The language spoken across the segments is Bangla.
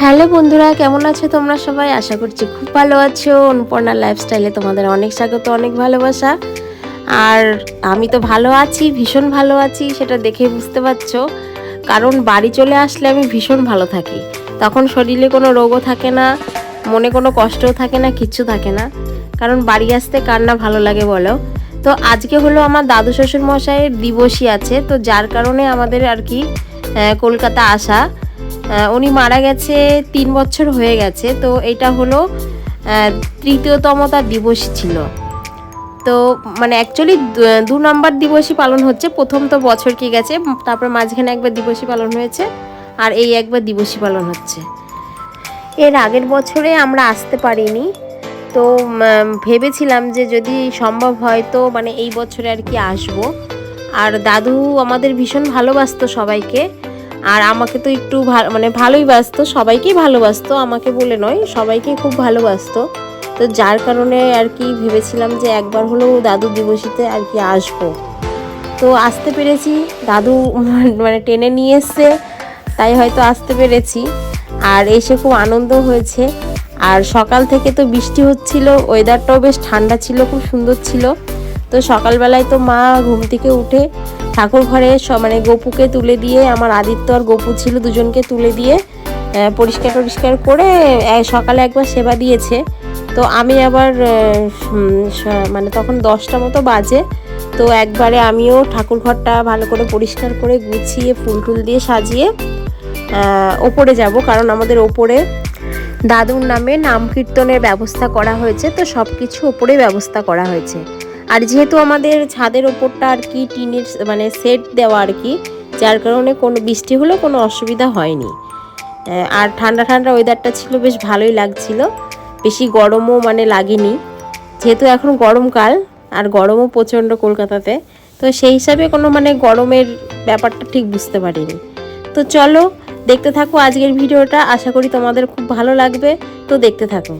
হ্যালো বন্ধুরা, কেমন আছো তোমরা সবাই? আশা করছি খুব ভালো আছো। অনুপর্ণা লাইফস্টাইলে তোমাদের অনেক স্বাগত, অনেক ভালোবাসা। আর আমি তো ভালো আছি, ভীষণ ভালো আছি, সেটা দেখে বুঝতে পারছ। কারণ বাড়ি চলে আসলে আমি ভীষণ ভালো থাকি। তখন শরীরে কোনো রোগও থাকে না, মনে কোনো কষ্টও থাকে না, কিচ্ছু থাকে না। কারণ বাড়ি আসতে কার না ভালো লাগে বলো। তো আজকে হলো আমার দাদু শ্বশুর মশাইয়ের দিবসই আছে, তো যার কারণে আমাদের আর কি কলকাতা আসা। উনি মারা গেছে তিন বছর হয়ে গেছে, তো এটা হলো তৃতীয়তম তার দিবস ছিল। তো মানে অ্যাকচুয়ালি দু নম্বর দিবসই পালন হচ্ছে। প্রথম তো বছর কি গেছে, তারপর মাঝখানে একবার দিবসই পালন হয়েছে, আর এই একবার দিবসই পালন হচ্ছে। এর আগের বছরে আমরা আসতে পারিনি, তো ভেবেছিলাম যে যদি সম্ভব হয় তো মানে এই বছরে আর কি আসব। আর দাদু আমাদের ভীষণ ভালোবাসতো সবাইকে, আর আমাকে তো একটু মানে ভালোই বাসতো, সবাইকেই ভালোবাসতো, আমাকে বলে নয়, সবাইকে খুব ভালোবাসতো। তো যার কারণে আর কি ভেবেছিলাম যে একবার হলেও দাদু দিবসীতে আর কি আসব। তো আসতে পেরেছি, দাদু মানে টেনে নিয়ে এসছে, তাই হয়তো আসতে পেরেছি। আর এসে খুব আনন্দ হয়েছে। আর সকাল থেকে তো বৃষ্টি হচ্ছিল ওয়েদারটাও বেশ ঠান্ডা ছিল, খুব সুন্দর ছিল। তো সকালবেলায় তো মা ঘুম থেকে উঠে ঠাকুর ঘরে মানে গপুকে তুলে দিয়ে, আমার আদিত্য আর গপু ছিল দুজনকে তুলে দিয়ে পরিষ্কার টরিষ্কার করে সকালে একবার সেবা দিয়েছে। তো আমি আবার মানে তখন দশটা মতো বাজে। তো একবারে আমিও ঠাকুর ঘরটা ভালো করে পরিষ্কার করে গুছিয়ে, ফুল টুল দিয়ে সাজিয়ে ওপরে যাব। কারণ আমাদের ওপরে দাদুর নামে নাম কীর্তনের ব্যবস্থা করা হয়েছে। তো সব কিছু ওপরে ব্যবস্থা করা হয়েছে। আর যেহেতু আমাদের ছাদের ওপরটা আর কি টিনের মানে সেট দেওয়া আর কি, যার কারণে কোনো বৃষ্টি হলেও কোনো অসুবিধা হয়নি। আর ঠান্ডা ঠান্ডা ওয়েদারটা ছিল, বেশ ভালোই লাগছিল। বেশি গরমও মানে লাগেনি। যেহেতু এখন গরমকাল, আর গরমও প্রচণ্ড কলকাতাতে, তো সেই হিসাবে কোনো মানে গরমের ব্যাপারটা ঠিক বুঝতে পারিনি। তো চলো, দেখতে থাকো আজকের ভিডিওটা। আশা করি তোমাদের খুব ভালো লাগবে। তো দেখতে থাকো।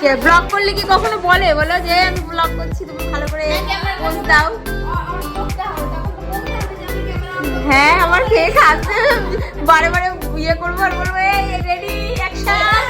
কি? ব্লগ করলে কি কখনো বলে? বলো যে আমি ব্লগ করছি তুমি ভালো করে পোজ দাও। হ্যাঁ আমার কেক আছে। বারে বারে ইয়ে করব আর বলব এই রেডি অ্যাকশন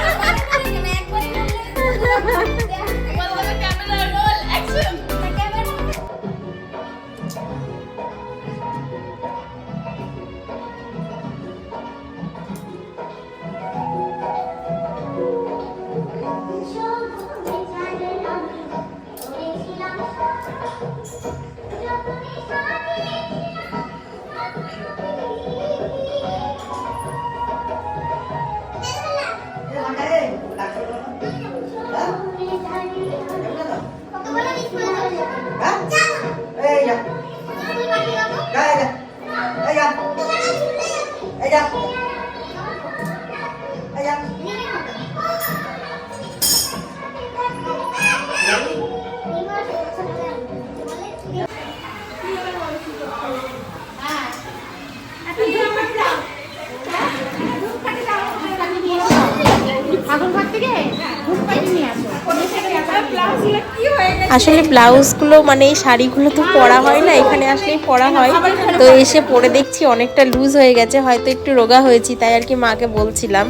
আসলে ব্লাউজগুলো মানে এই শাড়িগুলো তো পরা হয় না, এখানে আসলেই পরা হয়। তো এসে পরে দেখছি অনেকটা লুজ হয়ে গেছে, হয়তো একটু রোগা হয়েছি, তাই আর কি মাকে বলছিলাম।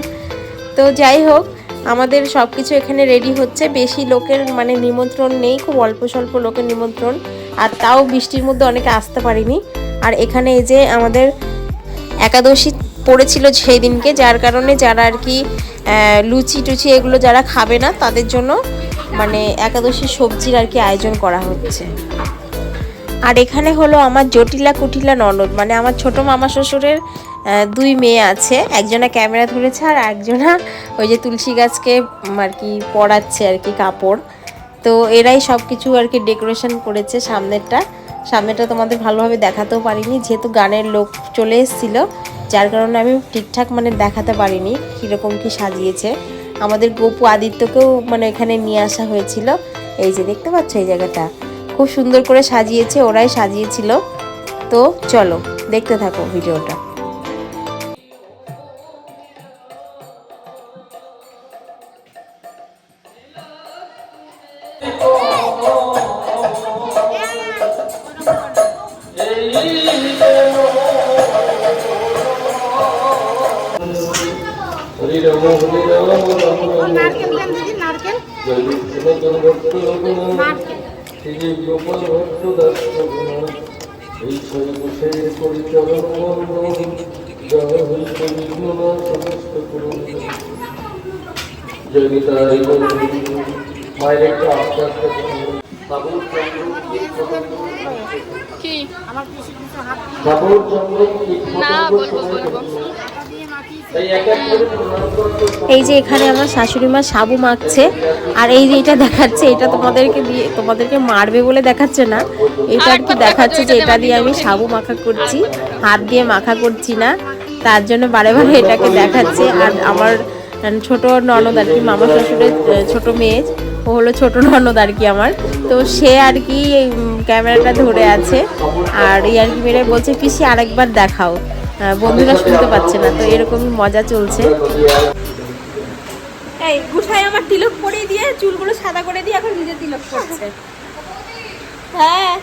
তো যাই হোক, আমাদের সব কিছু এখানে রেডি হচ্ছে। বেশি লোকের মানে নিমন্ত্রণ নেই, খুব অল্প স্বল্প লোকের নিমন্ত্রণ। আর তাও বৃষ্টির মধ্যে অনেকে আসতে পারিনি। আর এখানে এই যে আমাদের একাদশী পড়েছিল সেই দিনকে, যার কারণে যারা আর কি লুচি টুচি এগুলো যারা খাবে না, তাদের জন্য মানে একাদশী সবজির আর কি আয়োজন করা হচ্ছে। আর এখানে হলো আমার জটিলা কুটিলা ননদ মানে আমার ছোট মামা শ্বশুরের দুই মেয়ে আছে। একজনা ক্যামেরা ধরেছে আর একজনা ওই যে তুলসী গাছকে আর কি পড়াচ্ছে আর কি কাপড়। তো এরাই সব কিছু আর কি ডেকোরেশন করেছে সামনেরটা। সামনেটা তোমাদের ভালোভাবে দেখাতেও পারিনি, যেহেতু গানের লোক চলে এসেছিল, যার কারণে আমি ঠিকঠাক মানে দেখাতে পারিনি কীরকম কি সাজিয়েছে। আমাদের গোপু আদিত্যকেও মানে এখানে নিয়ে আসা হয়েছিল। এই যে দেখতে পাচ্ছ এই জায়গাটা। খুব সুন্দর করে সাজিয়েছে, ওরাই সাজিয়েছিল। তো চলো, দেখতে থাকো ভিডিওটা। মায়ের একটা আস্তে আস্তে কি আমার কিছু কিছু হাত না বলব বলব। এই যে এখানে আমার শাশুড়ি মা সাবু মাখছে আর এই যে এটা দেখাচ্ছে এটা তোমাদেরকে দিয়ে তোমাদেরকে মারবে বলে দেখাচ্ছে না। এটা আর কি দেখাচ্ছে যে এটা দিয়ে আমি সাবু মাখা করছি হাত দিয়ে মাখা করছি না। তার জন্য বারে বারে এটাকে দেখাচ্ছে। আর আমার ছোট ননদ আর কি মামা শ্বশুরের ছোট মেয়ে ও হলো ছোট ননদ আর কি আমার। তো সে আর কি ক্যামেরাটা ধরে আছে। আর এই আর কি মেয়েরা বলছে পিসি আরেকবার দেখাও। বন্ধুরা শুনতে পাচ্ছে না তো এরকমই মজা চলছে। এই গুঠায় আমার তিলক পরিয়ে দিয়ে চুলগুলো সাদা করে দিয়ে এখন নিজে তিলক করছে। হ্যাঁ।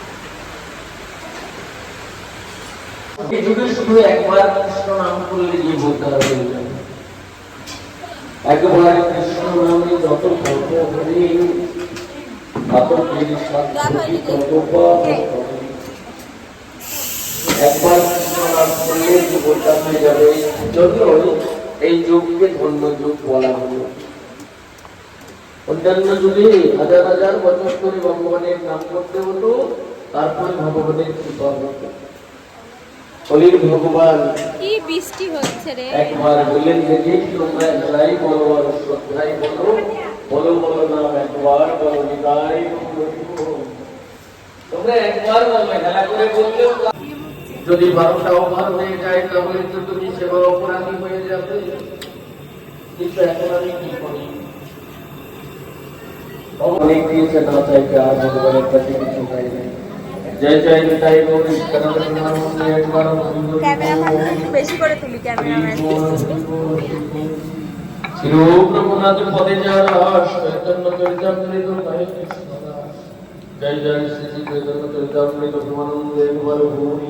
শুধু একবার কৃষ্ণ নাম করলে কি বলতে হবে একবার কৃষ্ণ নামে যত কর্ম হরি তত তিনি শান্তি তত পাপ হরি। একবার কৃষ্ণ নাম করলে জীবনটা হয়ে যাবে জন্য এই যুগকে ধন্য যুগ বলা হলো অন্যান্য যুগে হাজার হাজার বছর ধরে ভগবানের নাম করতে হতো তারপরে ভগবানের কৃপা হতো হলির ভগবান কি বৃষ্টি হচ্ছে রে? একবার বললেন দেখি তোমরা একলাই বলো আর শ্রদ্ধাই বলো বলো বলো নাম একবার বলো নিতাই তোমরা একবার বলবে, খেলা করে বললেও তা- যদি বারোটা ওভার হয়ে যায় তাহলে তো তুমি সেবা অপরাধী হয়ে যাবে। কিন্তু এখন আমি কি করি? অনেক দিয়েছে না চাইতে আর ভগবানের কাছে কিছু নাই। জয় জয় নিতাই গৌরী সনাতন ধর্ম একবার বেশি করে তুলি ক্যামেরাম্যান। শিরোপ্রভুনাথ পদে যারা চৈতন্য চরিতামৃত গায়ে জয় জয় শ্রী শ্রী চৈতন্য চরিতামৃত প্রেমানন্দ একবার ভূমি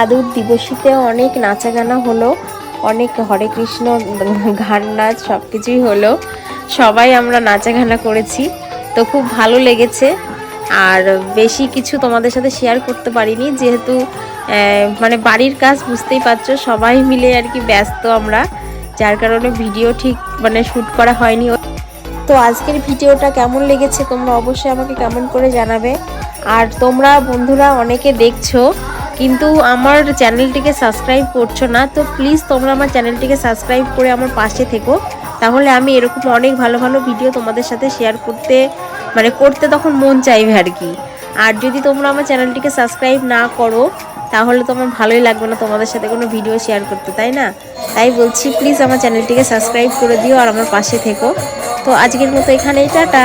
দাদুর দিবসীতে অনেক নাচা গানা হলো, অনেক হরে কৃষ্ণ গান নাচ সব কিছুই হলো। সবাই আমরা নাচা গানা করেছি। তো খুব ভালো লেগেছে। আর বেশি কিছু তোমাদের সাথে শেয়ার করতে পারিনি, যেহেতু মানে বাড়ির কাজ বুঝতেই পারছ, সবাই মিলে আর কি ব্যস্ত আমরা। যার কারণে ভিডিও ঠিক মানে শ্যুট করা হয়নি। তো আজকের ভিডিওটা কেমন লেগেছে তোমরা অবশ্যই আমাকে কেমন করে জানাবে। আর তোমরা বন্ধুরা অনেকে দেখছ কিন্তু আমার চ্যানেলটিকে সাবস্ক্রাইব করছ না, তো প্লিজ তোমরা আমার চ্যানেলটিকে সাবস্ক্রাইব করে আমার পাশে থেকো। তাহলে আমি এরকম অনেক ভালো ভালো ভিডিও তোমাদের সাথে শেয়ার করতে মানে করতে তখন মন চাইবে আর কি। আর যদি তোমরা আমার চ্যানেলটিকে সাবস্ক্রাইব না করো, তাহলে তোমার ভালোই লাগবে না তোমাদের সাথে কোনো ভিডিও শেয়ার করতে, তাই না? তাই বলছি প্লিজ আমার চ্যানেলটিকে সাবস্ক্রাইব করে দিও আর আমার পাশে থেকো। তো আজকের মতো এখানেই, টাটা।